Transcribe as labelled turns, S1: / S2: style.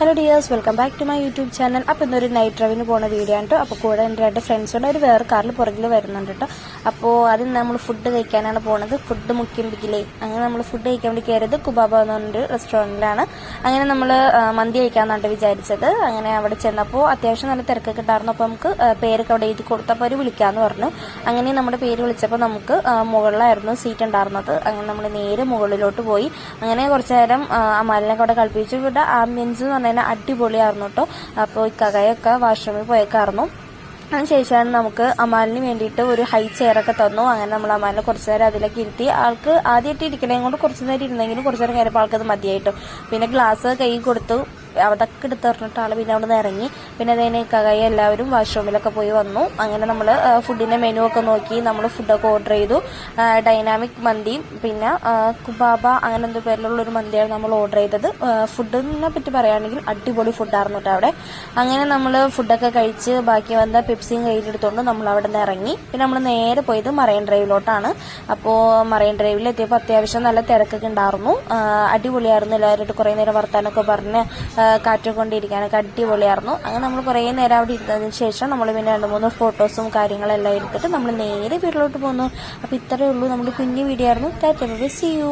S1: Hello dears welcome back to my YouTube channel അപ്പോൾ ഇന്നൊരു night ഡ്രൈവിന് പോകുന്ന വീഡിയോ ആണ് കേട്ടോ അപ്പോൾ കൂടെ എന്റെ രണ്ട് ഫ്രണ്ട്സുണ്ട് അവർ വേറെ കാറിൽ പുറകിൽ വരുന്നുണ്ട് കേട്ടോ അപ്പോൾ അതിന് നമ്മൾ ഫുഡ് കഴിക്കാനാണ് പോണത്. ഫുഡ് മുക്കിമ്പിക്കിലേ. അങ്ങനെ നമ്മൾ ഫുഡ് കഴിക്കാൻ വേണ്ടി കയറിയത് കുബാബ എന്ന് പറഞ്ഞൊരു റെസ്റ്റോറന്റിലാണ് അങ്ങനെ നമ്മൾ മന്തി കഴിക്കാമെന്നാണ് വിചാരിച്ചത്. അങ്ങനെ അവിടെ ചെന്നപ്പോൾ അത്യാവശ്യം നല്ല തിരക്കൊക്കെ ഉണ്ടായിരുന്നു. അപ്പോൾ നമുക്ക് പേരൊക്കെ അവിടെ എഴുതി കൊടുത്തപ്പോൾ അവർ വിളിക്കാമെന്ന് പറഞ്ഞു. അങ്ങനെ നമ്മുടെ പേര് വിളിച്ചപ്പോൾ നമുക്ക് മുകളിലായിരുന്നു സീറ്റ് ഉണ്ടായിരുന്നത്. അങ്ങനെ നമ്മൾ നേരെ മുകളിലോട്ട് പോയി. അങ്ങനെ കുറച്ച് നേരം ആ, കൂടെ കളിപ്പിച്ചു. ഇവിടെ ആംബിയൻസ് എന്ന് അടിപൊളിയായിരുന്നു കേട്ടോ. അപ്പോൾ ഇക്കകയൊക്കെ വാഷ്റൂമിൽ പോയേക്കായിരുന്നു. അതിനുശേഷമാണ് നമുക്ക് അമാലിന് വേണ്ടിയിട്ട് ഒരു ഹൈ ചെയറൊക്കെ തന്നു. അങ്ങനെ നമ്മൾ അമാലിനെ കുറച്ച് നേരം അതിലേക്ക് ഇരുത്തി. ആൾക്ക് ആദ്യമായിട്ട് ഇരിക്കണേ കൊണ്ട് കുറച്ച് നേരം ഇരുന്നെങ്കിലും കുറച്ച് നേരം കഴിഞ്ഞപ്പോൾ ആൾക്കത് മതിയായിട്ടു. പിന്നെ ഗ്ലാസ് കൈ കൊടുത്തു. അതൊക്കെ എടുത്ത് പറഞ്ഞിട്ട് പിന്നെ അവിടെ നിന്ന് ഇറങ്ങി. പിന്നെ അതിന് എല്ലാവരും വാഷ്റൂമിലൊക്കെ പോയി വന്നു. അങ്ങനെ നമ്മൾ ഫുഡിന്റെ മെനു ഒക്കെ നോക്കി നമ്മൾ ഫുഡൊക്കെ ഓർഡർ ചെയ്തു. ഡൈനാമിക് മന്തി പിന്നെ കുബാബ അങ്ങനെ എന്തോ പേരിലുള്ള ഒരു മന്തിയാണ് നമ്മൾ ഓർഡർ ചെയ്തത്. ഫുഡിനെ പറ്റി പറയുകയാണെങ്കിൽ അടിപൊളി ഫുഡായിരുന്നു കേട്ടോ അവിടെ. അങ്ങനെ നമ്മൾ ഫുഡൊക്കെ കഴിച്ച് ബാക്കി വന്ന പെപ്സിയും കയ്യിലെടുത്തുകൊണ്ട് നമ്മൾ അവിടെ നിന്ന് ഇറങ്ങി. പിന്നെ നമ്മൾ നേരെ പോയത് മറൈൻ ഡ്രൈവിലോട്ടാണ് അപ്പോൾ മറൈൻ ഡ്രൈവിൽ എത്തിയപ്പോൾ അത്യാവശ്യം നല്ല തിരക്കൊക്കെ ഉണ്ടായിരുന്നു. അടിപൊളിയായിരുന്നു. എല്ലാവരുമായിട്ട് കുറേ നേരം വർത്താനൊക്കെ പറഞ്ഞ് ആ, കാറ്റൊക്കെ കൊണ്ടിരിക്കാനൊക്കെ അടിപൊളിയായിരുന്നു. അങ്ങനെ നമ്മൾ കുറേ നേരം അവിടെ ഇരുന്നതിന് ശേഷം നമ്മൾ പിന്നെ രണ്ട് മൂന്ന് ഫോട്ടോസും കാര്യങ്ങളെല്ലാം എടുത്തിട്ട് നമ്മൾ നേരെ വീട്ടിലോട്ട് പോന്നു. അപ്പോൾ ഇത്രയേ ഉള്ളൂ. നമ്മുടെ കുഞ്ഞു വീഡിയോ ആയിരുന്നു. Tata C U